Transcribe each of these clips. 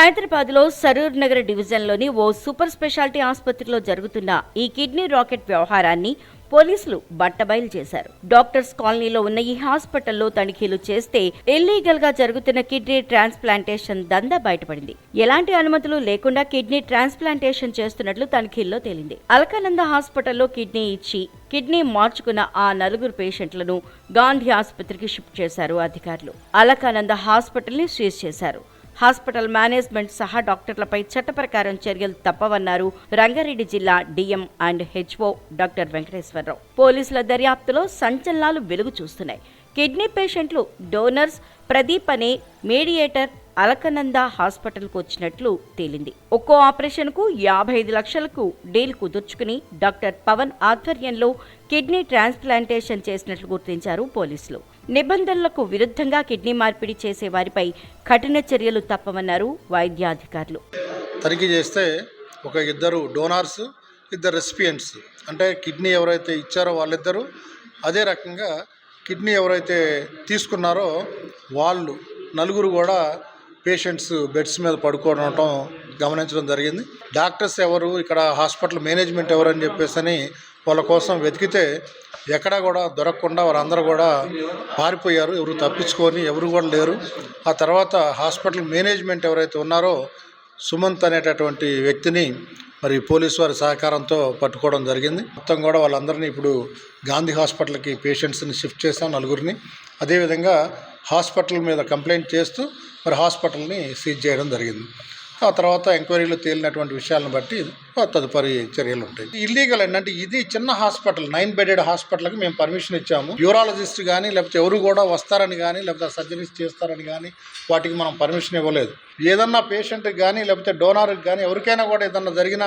హైదరాబాద్లో సరూర్ నగర్ డివిజన్లోని ఓ super speciality ఆసుపత్రిలో జరుగుతున్న ఈ కిడ్నీ రాకెట్ వ్యవహారాన్ని పోలీసులు బట్టబయలు చేశారు. డాక్టర్స్ కాలనీలో ఉన్న ఈ హాస్పిటల్లో తనిఖీలు చేస్తే ఇల్లీగల్గా జరుగుతున్న కిడ్నీ ట్రాన్స్ప్లాంటేషన్ దందా బయటపడింది. ఎలాంటి అనుమతులు లేకుండా కిడ్నీ ట్రాన్స్ప్లాంటేషన్ చేస్తున్నట్లు తనిఖీల్లో తేలింది. అలకానంద హాస్పిటల్లో కిడ్నీ ఇచ్చి కిడ్నీ మార్చుకున్న ఆ నలుగురు పేషెంట్లను గాంధీ ఆసుపత్రికి షిఫ్ట్ చేశారు అధికారులు. అలకానంద హాస్పిటల్ని సీజ్ చేశారు. హాస్పిటల్ మేనేజ్మెంట్ సహా డాక్టర్లపై చట్ట ప్రకారం చర్యలు తప్పవన్నారు. రంగారెడ్డి జిల్లా DM and HO doctor Venkateswararao. పోలీసుల దర్యాప్తులో సంచలనాలు వెలుగు చూస్తున్నాయి. కిడ్నీ పేషెంట్లు డోనర్స్ ప్రదీప్ అనే మీడియేటర్ అలకనంద హాస్పిటల్కు వచ్చినట్లు తేలింది. ఒక్కో ఆపరేషన్కు యాభై ఐదు లక్షలకు డీల్ కుదుర్చుకుని డాక్టర్ పవన్ ఆధ్వర్యంలో కిడ్నీ ట్రాన్స్ప్లాంటేషన్ చేసినట్లు గుర్తించారు పోలీసులు. నిబంధనలకు విరుద్ధంగా కిడ్నీ మార్పిడి చేసే వారిపై కఠిన చర్యలు తప్పవన్నారు వైద్యాధికారులు. తనిఖీ చేస్తే ఒక ఇద్దరు డోనార్స్ ఇద్దరు రెసిపియంట్స్ అంటే కిడ్నీ ఎవరైతే ఇచ్చారో వాళ్ళిద్దరూ అదే రకంగా కిడ్నీ ఎవరైతే తీసుకున్నారో వాళ్ళు నలుగురు కూడా పేషెంట్స్ బెడ్స్ మీద పడుకోవడం గమనించడం జరిగింది. డాక్టర్స్ ఎవరు ఇక్కడ హాస్పిటల్ మేనేజ్మెంట్ ఎవరు అని చెప్పేసి అని వాళ్ళ కోసం వెతికితే ఎక్కడా కూడా దొరకకుండా వారందరూ కూడా పారిపోయారు. ఎవరు తప్పించుకొని ఎవరు కూడా లేరు. ఆ తర్వాత హాస్పిటల్ మేనేజ్మెంట్ ఎవరైతే ఉన్నారో సుమంత్ అనేటటువంటి వ్యక్తిని మరి పోలీసు వారి సహకారంతో పట్టుకోవడం జరిగింది. మొత్తం కూడా వాళ్ళందరినీ ఇప్పుడు గాంధీ హాస్పిటల్కి పేషెంట్స్ని షిఫ్ట్ చేశాం నలుగురిని. అదేవిధంగా హాస్పిటల్ మీద కంప్లైంట్ చేస్తూ మరి హాస్పిటల్ని సీజ్ చేయడం జరిగింది. ఆ తర్వాత ఎంక్వైరీలో తేలినటువంటి విషయాలను బట్టి తదుపరి చర్యలు ఉంటాయి. ఇల్లీగల్ ఏంటంటే ఇది చిన్న హాస్పిటల్ నైన్ బెడెడ్ హాస్పిటల్కి మేము పర్మిషన్ ఇచ్చాము. యూరాలజిస్ట్ కానీ లేకపోతే ఎవరు కూడా వస్తారని కానీ లేకపోతే సర్జరీస్ చేస్తారని కానీ వాటికి మనం పర్మిషన్ ఇవ్వలేదు. ఏదన్నా పేషెంట్కి కానీ లేకపోతే డోనార్కి కానీ ఎవరికైనా కూడా ఏదన్నా జరిగిన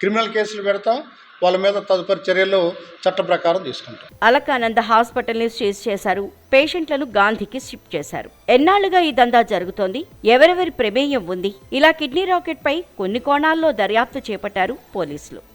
క్రిమినల్ కేసులు పెడతాం. వాళ్ళ మీద తదుపరి చర్యలు చట్ట ప్రకారం తీసుకుంటాం. అలకానంద హాస్పిటల్ని సీజ్ చేశారు. పేషెంట్లను గాంధీకి షిఫ్ట్ చేశారు. ఎన్నాళ్ళుగా ఈ దందా జరుగుతోంది? ఎవరెవరి ప్రమేయం ఉంది? ఇలా కిడ్నీ రాకెట్ పై కొన్ని కోణాల్లో దర్యాప్తు చేపట్టారు పోలీసులు.